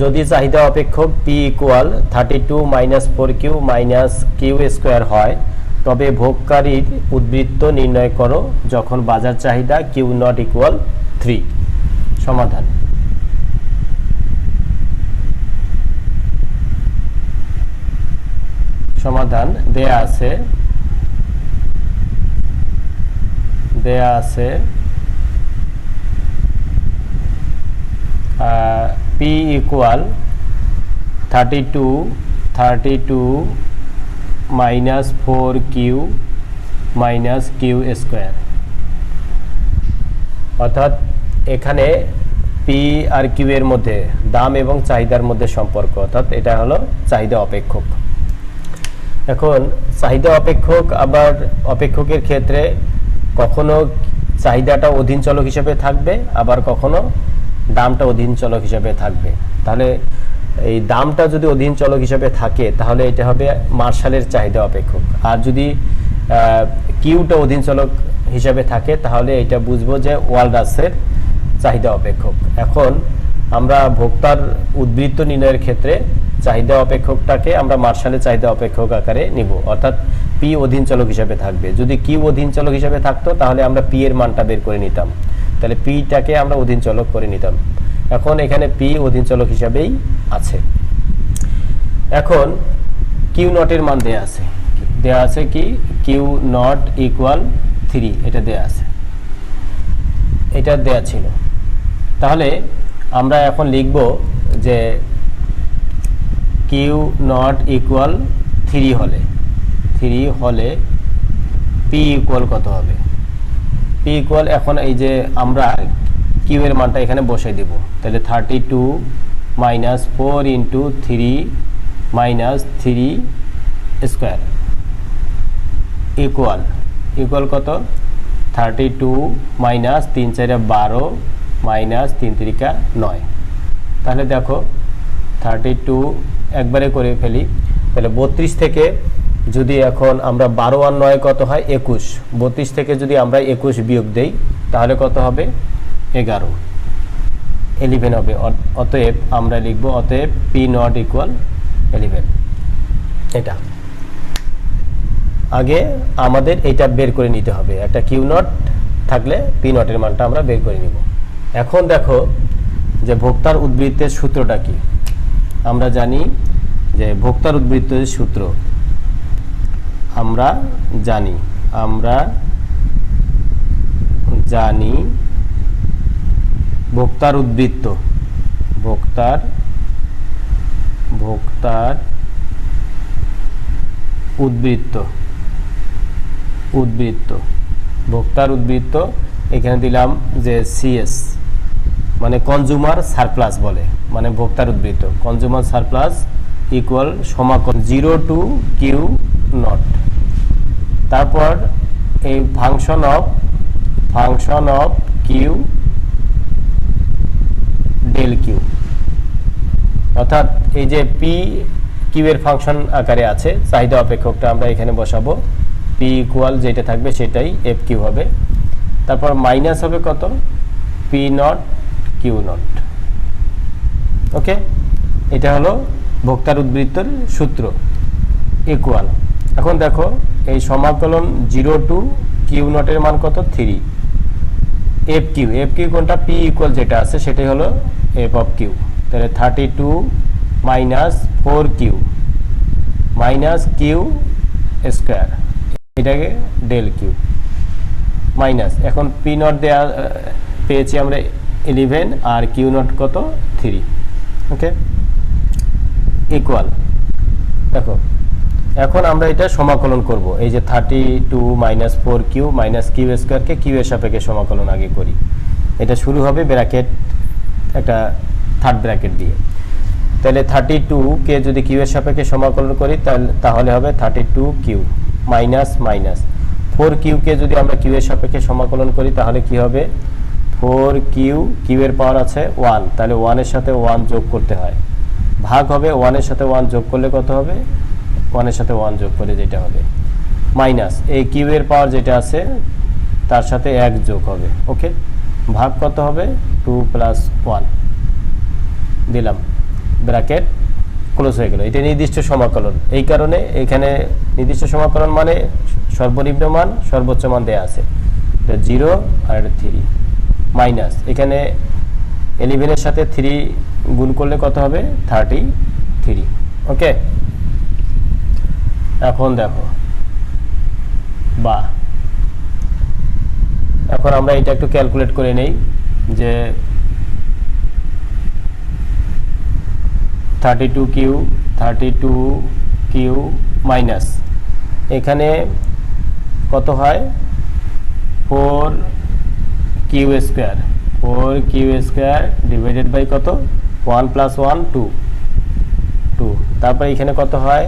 যদি চাহিদা অপেক্ষক P equal thirty two minus four Q minus Q square হয়, তবে ভোগকারীর উদ্বৃত্ত নির্ণয় করো যখন বাজার চাহিদা কিউ নট ইকুয়াল থ্রি সমাধান। সমাধান দেয়া আছে। দেয়া আছে two thirty two minus four Q minus Q square অর্থাৎ এখানে পি আর কিউ এর মধ্যে দাম এবং চাহিদার মধ্যে সম্পর্ক, অর্থাৎ এটা হলো চাহিদা অপেক্ষক। এখন চাহিদা অপেক্ষক আবার অপেক্ষকের ক্ষেত্রে কখনো চাহিদাটা অধীন চলক হিসেবে থাকবে, আবার কখনো দামটা অধীন চলক হিসাবে থাকবে। তাহলে এই দামটা যদি অধীন চলক হিসাবে থাকে, তাহলে এটা হবে মার্শালের চাহিদা অপেক্ষক। আর যদি কিউটা অধীন চলক হিসাবে থাকে, তাহলে এটা বুঝব যে ওয়ালডাসের চাহিদা অপেক্ষক। এখন আমরা ভোক্তার উদ্বৃত্ত নির্ণয়ের ক্ষেত্রে চাহিদা অপেক্ষকটাকে আমরা মার্শালের চাহিদা অপেক্ষক আকারে নিব। অর্থাৎ পি অধীন চলক হিসাবে থাকবে। যদি কিউ অধীন চলক হিসাবে থাকতো, তাহলে আমরা পি এর মানটা বের করে নিতাম। তাহলে পিটাকে আমরা অধীন চলক করে নিতাম। এখন এখানে পি অধীন চলক হিসাবেই আছে। এখন কিউ নটের মান দেয়া আছে। দেয়া আছে কি? কিউ নট ইকুয়াল থ্রি এটা দেয়া আছে। এটা দেয়া ছিল। তাহলে আমরা এখন লিখব যে কিউ নট ইকুয়াল থ্রি হলে। থ্রি হলে পি ইকুয়াল কত হবে? পি ইকুয়াল এখন এই যে আমরা কিউ এর মানটা এখানে বসাই দেব। তাহলে thirty two minus four into three minus three square equal equal কত? থার্টি টু মাইনাস তিন চারে বারো মাইনাস তিন তিরিকা নয়। তাহলে দেখো থার্টি টু একবারে করে ফেলি। তাহলে বত্রিশ থেকে যদি এখন আমরা বারো আর নয় কত হয়? একুশ। বত্রিশ থেকে যদি আমরা একুশ বিয়োগ দেই, তাহলে কত হবে? এগারো। এলিভেন হবে। অত- অতএব আমরা লিখব অতএব পি নট ইকুয়াল এলিভেন এটা। আগে আমাদের এটা বের করে নিতে হবে। একটা কিউ নট থাকলে পি নটের মানটা আমরা বের করে নিব। এখন দেখো যে ভোক্তার উদ্বৃত্তের সূত্রটা কি? আমরা জানি যে ভোক্তার উদ্বৃত্তের সূত্র। আমরা জানি আমরা জানি ভোক্তার উদ্বৃত্ত, ভোক্তার ভোক্তার উদ্বৃত্ত উদ্বৃত্ত, ভোক্তার উদ্বৃত্ত, এখানে দিলাম যে সিএস মানে কনজুমার সারপ্লাস বলে মানে ভোক্তার উদ্বৃত্ত কনজুমার সারপ্লাস ইকুয়াল সমাকল জিরো টু কিউ নট তারপর এই function of function of Q del Q অর্থাৎ এই যে পি কিউ এর ফাংশন আকারে আছে, চাহিদা অপেক্ষকটা আমরা এখানে বসাবো। পি ইকুয়াল যেটা থাকবে সেটাই এফ কিউ হবে। তারপর মাইনাস হবে কত? P not Q not okay এটা হলো ভোক্তার উদ্বৃত্তর সূত্র ইকুয়াল এখন দেখো এই সমাকলন জিরো টু কিউ নটের মান কত? Three. F Q. F Q কোনটা? পি ইকুয়াল যেটা আছে সেটাই হলো এফ অফ কিউ। তাহলে thirty two minus four Q minus Q square এটাকে ডেল কিউ মাইনাস এখন পি নট দেওয়া পেয়েছি আমরা ইলেভেন আর কিউ নট কত? থ্রি ওকে ইকুয়াল দেখো এখন আমরা এটা সমাকলন করব। এই যে thirty two minus four Q minus Q স্কোয়ারকে কিউ এর সাপেক্ষে সমাকলন আগে করি। এটা শুরু হবে ব্র্যাকেট একটা থার্ড ব্র্যাকেট দিয়ে। তাহলে থার্টি টু কে যদি কিউ এর সাপেক্ষে সমাকলন করি, তাহলে- তাহলে হবে thirty two Q minus minus four কিউকে যদি আমরা কিউ এর সাপেক্ষে সমাকলন করি, তাহলে কি হবে? ফোর কিউ কিউ এর পাওয়ার আছে ওয়ান তাহলে ওয়ানের সাথে ওয়ান যোগ করতে হয়। ভাগ হবে ওয়ানের সাথে ওয়ান যোগ করলে কত হবে? ওয়ানের সাথে ওয়ান যোগ করে যেটা হবে। মাইনাস এই কিউ এর পাওয়ার যেটা আছে, তার সাথে এক যোগ হবে, ওকে? ভাগ কত হবে? Two plus one. দিলাম। ব্র্যাকেট ক্লোজ হয়ে গেল। এটা নির্দিষ্ট সমাকলন। এই কারণে এখানে নির্দিষ্ট সমাকলন মানে সর্বনিম্ন মান, সর্বোচ্চ মান দেয়া আছে। এটা জিরো আর এটা থ্রি। মাইনাস, এখানে এলিভেনের সাথে থ্রি গুণ করলে কত হবে? Thirty three okay? এখন দেখো। বা, এখন আমরা এটা একটু ক্যালকুলেট করে নেই যে thirty two Q thirty two Q minus এখানে কত হয়? Four Q square four Q square divided by কত? One plus one two two তারপরে এখানে কত হয়?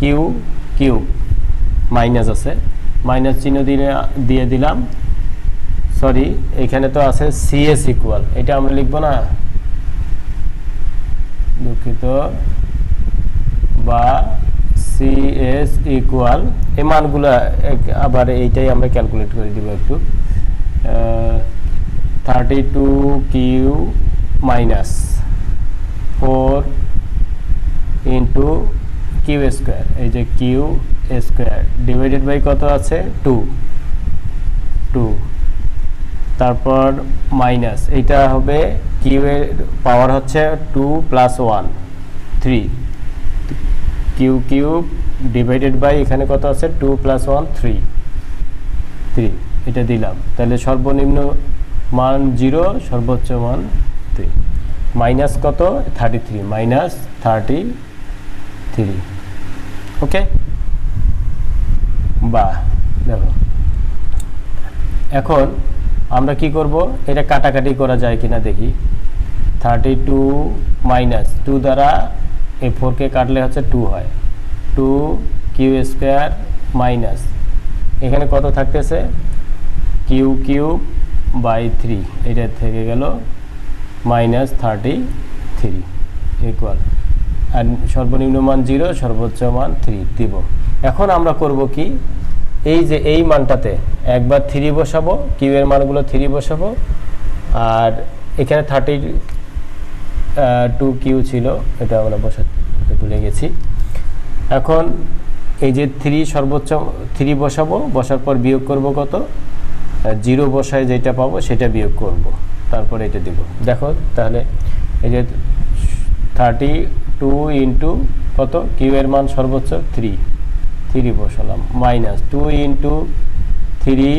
কিউ কিউ মাইনাস আছে। মাইনাস চিহ্ন দিয়ে দিয়ে দিলাম। সরি এখানে তো আছে সিএস ইকুয়াল এটা আমরা লিখব না? দুঃখিত। বা সিএস ইকুয়াল এই মানগুলো আবার এইটাই আমরা ক্যালকুলেট করে দিব একটু। Thirty two Q minus four into Q square, এই যে কিউ স্কোয়ার ডিভাইডেড বাই কত আছে? টু টু তারপর মাইনাস এটা হবে কিউ এর পাওয়ার হচ্ছে two plus one three Q Q divided by এখানে কত আছে? Two plus one three three এটা দিলাম। তাহলে সর্বনিম্ন মান জিরো সর্বোচ্চ মান থ্রি মাইনাস কত? Thirty three minus thirty three okay বা, দেখো। এখন আমরা কি করব? এটা কাটাকাটি করা যায় কিনা দেখি। থার্টি টু মাইনাস টু দ্বারা এই ফোরকে কাটলে হচ্ছে টু হয়। টু কিউ স্কোয়ার মাইনাস এখানে কত থাকতেছে? কিউ কিউ বাই থ্রি এটা থেকে গেল মাইনাস থার্টি থ্রি ইকুয়াল আর সর্বনিম্ন মান জিরো সর্বোচ্চ মান থ্রি দিব। এখন আমরা করব কি? এই যে এই মানটাতে একবার থ্রি বসাবো কিউ এর মানগুলো থ্রি বসাবো, আর এখানে থার্টি টু কিউ ছিল, এটা আমরা বসাতে ভুলে গেছি। এখন এই যে থ্রি সর্বোচ্চ থ্রি বসাবো, বসার পর বিয়োগ করব কত? জিরো বসায় যেটা পাবো, সেটা বিয়োগ করব। তারপরে এটা দিব। দেখো, তাহলে এই যে থার্টি টু ইন্টু কত? কিউ এর মান সর্বোচ্চ থ্রি থ্রি বসালাম। Minus two into three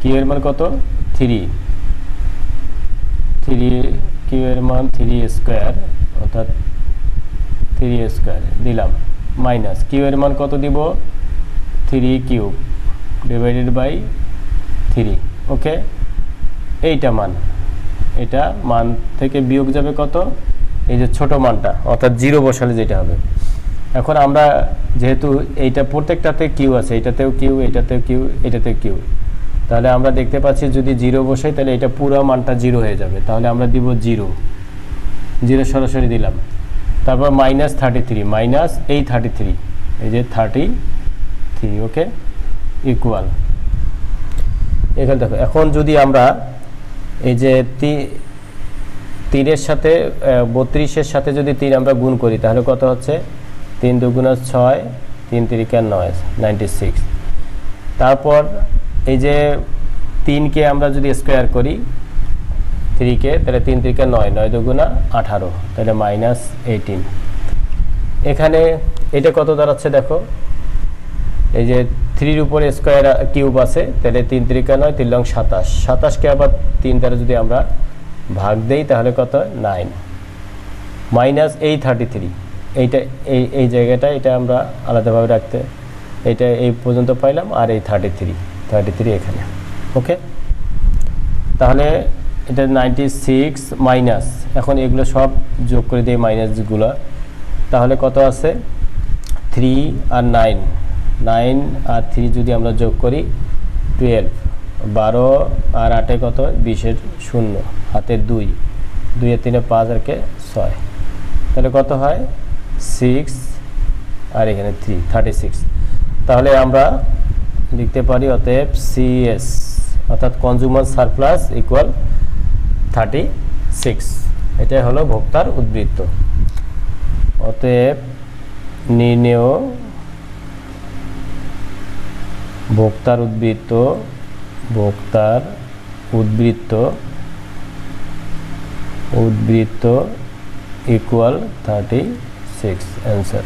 Q এর মান কত? থ্রি থ্রি কিউ এর মান থ্রি স্কোয়ার অর্থাৎ থ্রি স্কোয়ার দিলাম। মাইনাস কিউ এর মান কত দিব? Three cube divided by three okay এইটা মান। এটা মান থেকে বিয়োগ যাবে কত? এই যে ছোট মানটা, অর্থাৎ জিরো বসালে যেটা হবে। এখন আমরা যেহেতু এইটা প্রত্যেকটাতে কিউ আছে, এটাতেও কিউ এটাতেও কিউ এটাতেও কিউ। তাহলে আমরা দেখতে পাচ্ছি যদি জিরো বসাই, তাহলে এটা পুরো মানটা জিরো হয়ে যাবে। তাহলে আমরা দিব জিরো। জিরো সরাসরি দিলাম। তারপর মাইনাস থার্টি থ্রি মাইনাস এই থার্টি থ্রি এই যে থার্টি থ্রি ওকে ইকুয়াল এখানে দেখো, এখন যদি আমরা এই যে তিনের সাথে বত্রিশের সাথে যদি তিন আমরা গুণ করি, তাহলে কত হচ্ছে? তিন দুগুণা ছয়, তিন তিরিকা নয় নাইনটি সিক্স তারপর এই যে তিনকে আমরা যদি স্কোয়ার করি, থ্রিকে, তাহলে তিন তিরিকা নয় নয় দুগুণা আঠারো, তাহলে মাইনাস এইটিন এখানে এটা কত দাঁড়াচ্ছে দেখো? এই যে থ্রির উপরে স্কোয়ার কিউব আছে, তাহলে তিন তিরিকা নয়, তিন লং সাতাশ। সাতাশকে আবার তিন দ্বারা যদি আমরা ভাগ দেই তাহলে কত? নাইন। মাইনাস এই থার্টি থ্রি এইটা এই এই জায়গাটা, এটা আমরা আলাদাভাবে রাখতে, এটা এই পর্যন্ত পাইলাম আর এই থার্টি থ্রি থার্টি থ্রি এখানে। ওকে? তাহলে এটা নাইনটি সিক্স মাইনাস এখন এগুলো সব যোগ করে দিই মাইনাসগুলো তাহলে কত আছে? থ্রি আর নাইন নাইন আর থ্রি যদি আমরা যোগ করি টুয়েলভ বারো আর আটে কত? বিশের শূন্য। হাতে দুই। দুই আর তিনে পাঁচ আর কে? ছয়। তাহলে কত হয়? সিক্স আর এখানে থ্রি, থার্টি সিক্স। তাহলে আমরা লিখতে পারি অতএব সিএস, অর্থাৎ consumer surplus equal thirty six. এটাই হলো ভোক্তার উদ্বৃত্ত। অতএব নির্ণেয় ভোক্তার উদ্বৃত্ত ভোক্তার উদ্বৃত্ত উদ্বৃত্ত ইকুয়াল থার্টি সিক্স অ্যান্সার